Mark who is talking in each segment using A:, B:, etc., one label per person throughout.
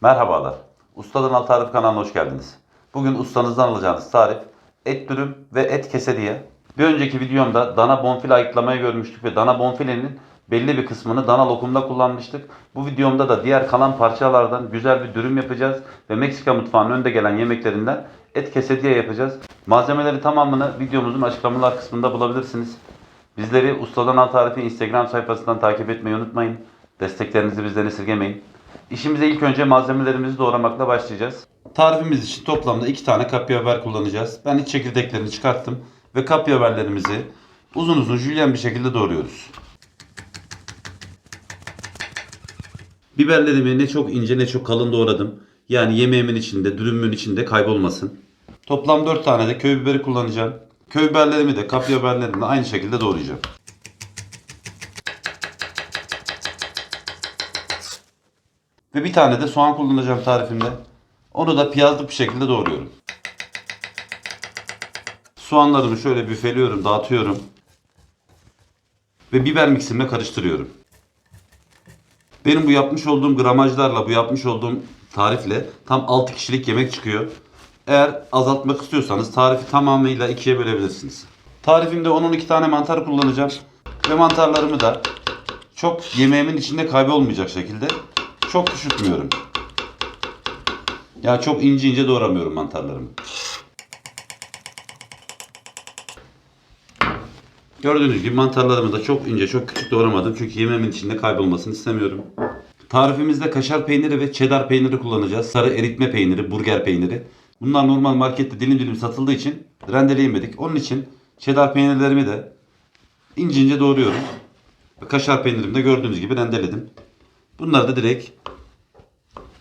A: Merhabalar. Ustadan Al Tarif kanalına hoş geldiniz. Bugün ustanızdan alacağınız tarif et dürüm ve et kesediye. Bir önceki videomda dana bonfile ayıklamayı görmüştük ve dana bonfilenin belli bir kısmını dana lokumda kullanmıştık. Bu videomda da diğer kalan parçalardan güzel bir dürüm yapacağız ve Meksika mutfağının önde gelen yemeklerinden et kesediye yapacağız. Malzemeleri tamamını videomuzun açıklamalar kısmında bulabilirsiniz. Bizleri Ustadan Al Tarifi Instagram sayfasından takip etmeyi unutmayın. Desteklerinizi bizden esirgemeyin. İşimize ilk önce malzemelerimizi doğramakla başlayacağız. Tarifimiz için toplamda 2 tane kapya biber kullanacağız. Ben iç çekirdeklerini çıkarttım ve kapya biberlerimizi uzun uzun jülyen bir şekilde doğruyoruz. Biberlerimi ne çok ince ne çok kalın doğradım. Yani yemeğimin içinde, dürümümün içinde kaybolmasın. Toplam 4 tane de köy biberi kullanacağım. Köy biberlerimi de kapya biberlerimi de aynı şekilde doğrayacağım. Ve bir tane de soğan kullanacağım tarifimde. Onu da piyazlık bir şekilde doğruyorum. Soğanlarımı şöyle büfeliyorum, dağıtıyorum. Ve biber miksimle karıştırıyorum. Benim bu yapmış olduğum gramajlarla, bu yapmış olduğum tarifle tam 6 kişilik yemek çıkıyor. Eğer azaltmak istiyorsanız tarifi tamamıyla ikiye bölebilirsiniz. Tarifimde 10-12 tane mantar kullanacağım. Ve mantarlarımı da çok yemeğimin içinde kaybolmayacak şekilde çok küçültmüyorum. Ya çok ince ince doğramıyorum mantarlarımı. Gördüğünüz gibi mantarlarımı da çok ince, çok küçük doğramadım. Çünkü yemeğimin içinde kaybolmasını istemiyorum. Tarifimizde kaşar peyniri ve cheddar peyniri kullanacağız. Sarı eritme peyniri, burger peyniri. Bunlar normal markette dilim dilim satıldığı için rendeleyemedik. Onun için cheddar peynirlerimi de ince ince doğruyorum. Kaşar peynirimi de gördüğünüz gibi rendeledim. Bunları da direkt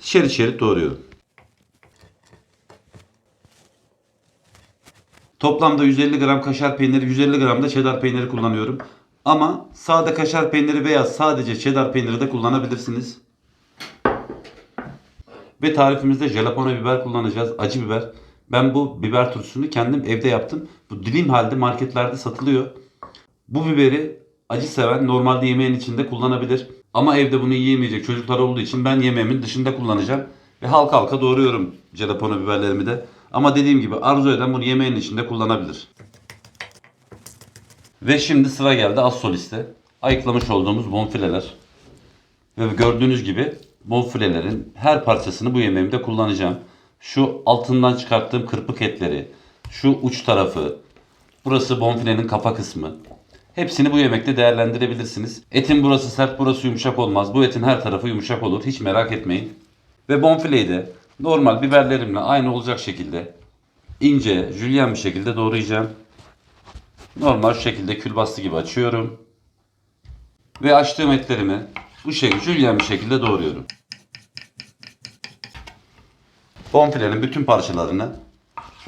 A: şerit şerit doğruyorum. Toplamda 150 gram kaşar peyniri, 150 gram da cheddar peyniri kullanıyorum. Ama sade kaşar peyniri veya sadece cheddar peyniri de kullanabilirsiniz. Ve tarifimizde jalapeno biber kullanacağız. Acı biber. Ben bu biber turşusunu kendim evde yaptım. Bu dilim halde marketlerde satılıyor. Bu biberi acı seven normalde yemeğin içinde kullanabilir. Ama evde bunu yiyemeyecek çocuklar olduğu için ben yemeğimin dışında kullanacağım. Ve halka halka doğruyorum jalapeno biberlerimi de. Ama dediğim gibi arzu eden bunu yemeğin içinde kullanabilir. Ve şimdi sıra geldi az soliste. Ayıklamış olduğumuz bonfileler. Ve gördüğünüz gibi bonfilelerin her parçasını bu yemeğimde kullanacağım. Şu altından çıkarttığım kırpık etleri, şu uç tarafı, burası bonfilenin kafa kısmı. Hepsini bu yemekte değerlendirebilirsiniz. Etin burası sert, burası yumuşak olmaz. Bu etin her tarafı yumuşak olur. Hiç merak etmeyin. Ve bonfileyi de normal biberlerimle aynı olacak şekilde ince, jülyen bir şekilde doğrayacağım. Normal şekilde külbastı gibi açıyorum. Ve açtığım etlerimi bu şekilde jülyen bir şekilde doğruyorum. Bonfilenin bütün parçalarını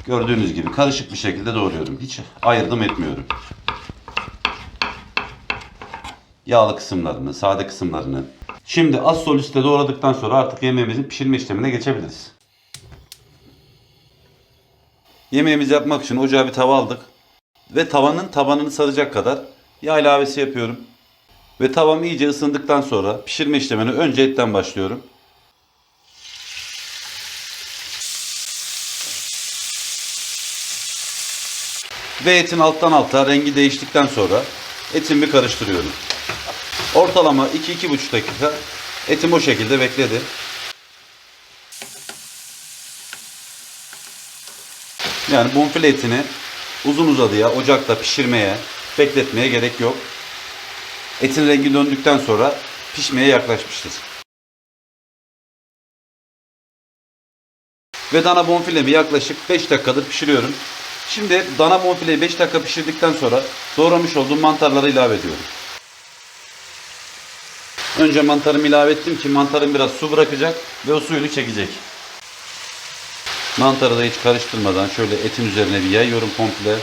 A: gördüğünüz gibi karışık bir şekilde doğruyorum. Hiç ayırdım etmiyorum. Yağlı kısımlarını, sade kısımlarını. Şimdi az soliste doğradıktan sonra artık yemeğimizin pişirme işlemine geçebiliriz. Yemeğimizi yapmak için ocağa bir tava aldık. Ve tavanın tabanını saracak kadar yağ ilavesi yapıyorum. Ve tavam iyice ısındıktan sonra pişirme işlemine önce etten başlıyorum. Ve etin alttan alta rengi değiştikten sonra etimi karıştırıyorum. Ortalama 2-2,5 dakika etim o şekilde bekledi. Yani bonfile etini uzun uzadıya ocakta pişirmeye, bekletmeye gerek yok. Etin rengi döndükten sonra pişmeye yaklaşmıştır. Ve dana bonfilemi yaklaşık 5 dakikadır pişiriyorum. Şimdi dana bonfileyi 5 dakika pişirdikten sonra doğramış olduğum mantarları ilave ediyorum. Önce mantarımı ilave ettim ki mantarım biraz su bırakacak ve o suyunu çekecek. Mantarı da hiç karıştırmadan şöyle etin üzerine bir yayıyorum komple.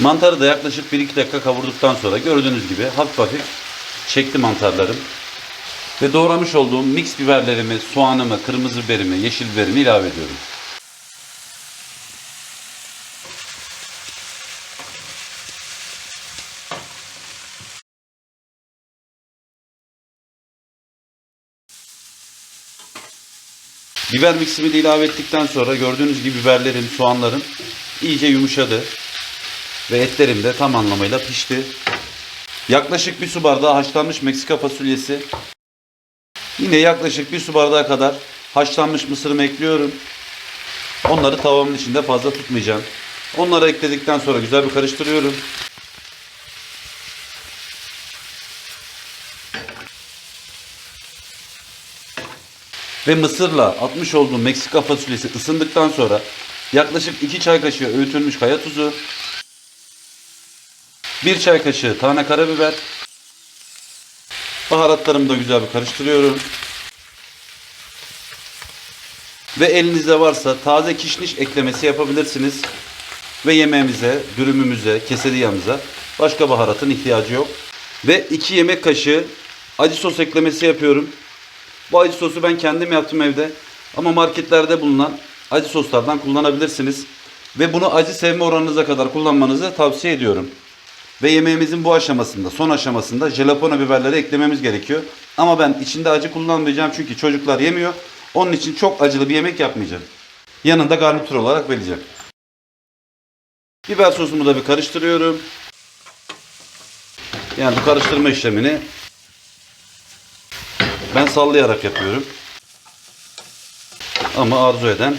A: Mantarı da yaklaşık 1-2 dakika kavurduktan sonra gördüğünüz gibi hafif hafif çekti mantarlarım ve doğramış olduğum mix biberlerimi, soğanımı, kırmızı biberimi, yeşil biberimi ilave ediyorum. Biber miximi de ilave ettikten sonra gördüğünüz gibi biberlerim, soğanlarım iyice yumuşadı. Ve etlerim de tam anlamıyla pişti. Yaklaşık bir su bardağı haşlanmış Meksika fasulyesi Yine yaklaşık bir su bardağı kadar haşlanmış mısırımı ekliyorum. Onları tavamın içinde fazla tutmayacağım. Onları ekledikten sonra güzel bir karıştırıyorum. Ve mısırla atmış olduğum Meksika fasulyesi ısındıktan sonra yaklaşık 2 çay kaşığı öğütülmüş kaya tuzu, 1 çay kaşığı tane karabiber, baharatlarımı da güzel bir karıştırıyorum. Ve elinizde varsa taze kişniş eklemesi yapabilirsiniz. Ve yemeğimize, dürümümüze, kesediyamıza başka baharatın ihtiyacı yok. Ve 2 yemek kaşığı acı sos eklemesi yapıyorum. Bu acı sosu ben kendim yaptım evde. Ama marketlerde bulunan acı soslardan kullanabilirsiniz. Ve bunu acı sevme oranınıza kadar kullanmanızı tavsiye ediyorum. Ve yemeğimizin bu aşamasında, son aşamasında jalapeno biberleri eklememiz gerekiyor. Ama ben içinde acı kullanmayacağım çünkü çocuklar yemiyor. Onun için çok acılı bir yemek yapmayacağım. Yanında garnitür olarak vereceğim. Biber sosumu da bir karıştırıyorum. Yani bu karıştırma işlemini ben sallayarak yapıyorum. Ama arzu eden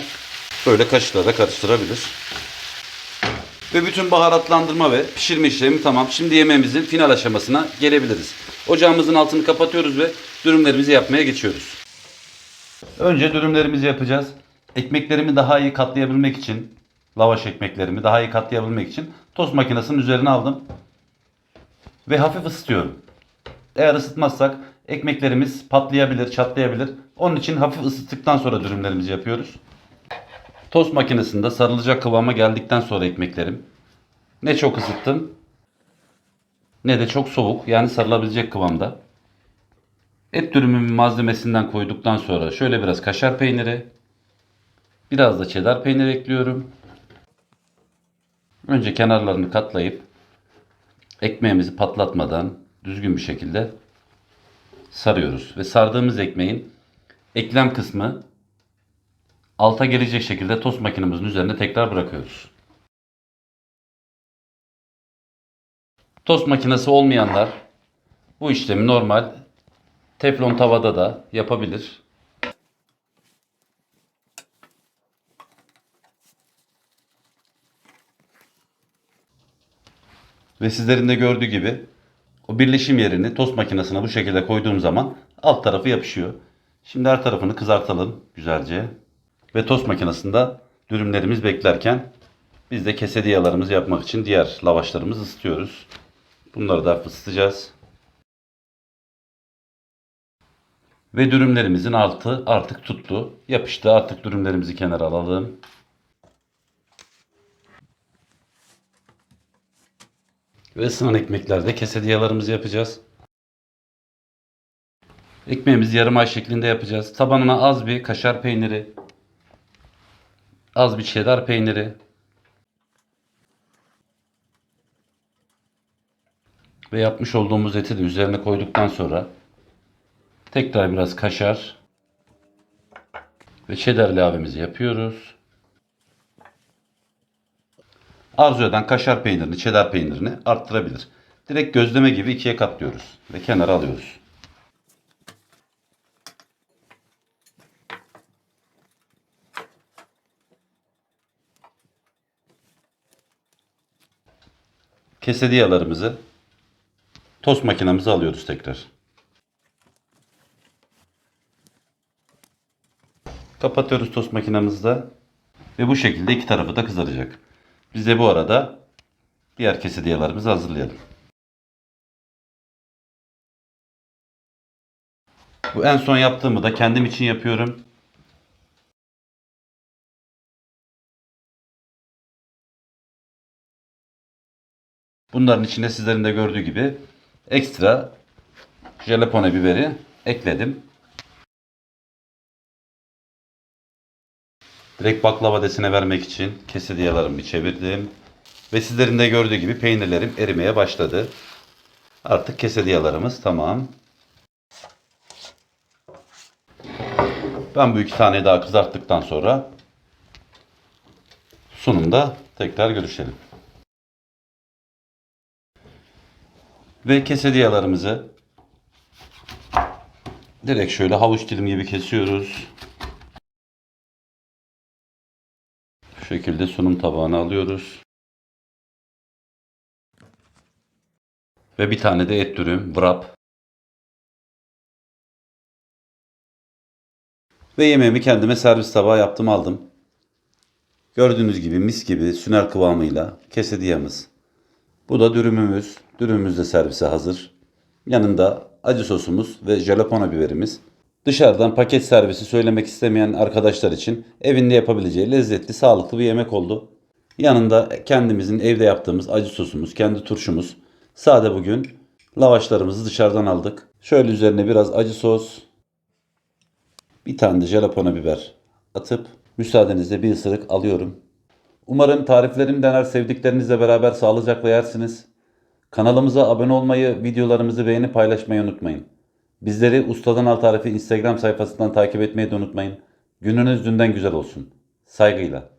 A: böyle kaşıkla da karıştırabilir. Ve bütün baharatlandırma ve pişirme işlemi tamam. Şimdi yemeğimizin final aşamasına gelebiliriz. Ocağımızın altını kapatıyoruz ve dürümlerimizi yapmaya geçiyoruz. Önce dürümlerimizi yapacağız. Ekmeklerimi daha iyi katlayabilmek için, lavaş ekmeklerimi daha iyi katlayabilmek için tost makinesinin üzerine aldım. Ve hafif ısıtıyorum. Eğer ısıtmazsak ekmeklerimiz patlayabilir, çatlayabilir. Onun için hafif ısıttıktan sonra dürümlerimizi yapıyoruz. Tost makinesinde sarılacak kıvama geldikten sonra ekmeklerim. Ne çok ısıttım ne de çok soğuk yani sarılabilecek kıvamda. Et dürümümün malzemesinden koyduktan sonra şöyle biraz kaşar peyniri, biraz da cheddar peyniri ekliyorum. Önce kenarlarını katlayıp ekmeğimizi patlatmadan düzgün bir şekilde sarıyoruz. Ve sardığımız ekmeğin eklem kısmı alta gelecek şekilde tost makinemizin üzerine tekrar bırakıyoruz. Tost makinesi olmayanlar bu işlemi normal teflon tavada da yapabilir. Ve sizlerin de gördüğü gibi o birleşim yerini tost makinesine bu şekilde koyduğum zaman alt tarafı yapışıyor. Şimdi her tarafını kızartalım güzelce. Ve tost makinesinde dürümlerimiz beklerken biz de kesediyalarımızı yapmak için diğer lavaşlarımızı ısıtıyoruz. Bunları da hafif ısıtacağız. Ve dürümlerimizin altı artık tuttu. Yapıştı. Artık dürümlerimizi kenara alalım. Ve ısınan ekmeklerde kesediyalarımızı yapacağız. Ekmeğimizi yarım ay şeklinde yapacağız. Tabanına az bir kaşar peyniri, az bir cheddar peyniri, ve yapmış olduğumuz eti de üzerine koyduktan sonra tekrar biraz kaşar ve cheddar ilavemizi yapıyoruz. Arzu eden kaşar peynirini, cheddar peynirini arttırabilir. Direkt gözleme gibi ikiye katlıyoruz ve kenara alıyoruz. Kesediyalarımızı tost makinemize alıyoruz tekrar. Kapatıyoruz tost makinemizde. Ve bu şekilde iki tarafı da kızaracak. Biz de bu arada diğer kesediyalarımızı hazırlayalım. Bu en son yaptığımı da kendim için yapıyorum. Bunların içine sizlerin de gördüğü gibi ekstra jalapeno biberi ekledim. Direkt baklava desine vermek için kesediyalarımı çevirdim. Ve sizlerin de gördüğü gibi peynirlerim erimeye başladı. Artık kesediyalarımız tamam. Ben bu iki taneyi daha kızarttıktan sonra sunumda tekrar görüşelim. Ve kesediyalarımızı direkt şöyle havuç dilim gibi kesiyoruz. Şu şekilde sunum tabağına alıyoruz. Ve bir tane de et dürüm, wrap. Ve yemeğimi kendime servis tabağı yaptım aldım. Gördüğünüz gibi mis gibi süner kıvamıyla kesediyamız. Bu da dürümümüz. Dürümümüz de servise hazır. Yanında acı sosumuz ve jalapeno biberimiz. Dışarıdan paket servisi söylemek istemeyen arkadaşlar için evinde yapabileceği lezzetli, sağlıklı bir yemek oldu. Yanında kendimizin evde yaptığımız acı sosumuz, kendi turşumuz. Sade bugün lavaşlarımızı dışarıdan aldık. Şöyle üzerine biraz acı sos, bir tane de jalapeno biber atıp müsaadenizle bir ısırık alıyorum. Umarım tariflerimi dener sevdiklerinizle beraber sağlıcakla yersiniz. Kanalımıza abone olmayı, videolarımızı beğenip paylaşmayı unutmayın. Bizleri Ustadan Al Tarifi Instagram sayfasından takip etmeyi de unutmayın. Gününüz dünden güzel olsun. Saygıyla.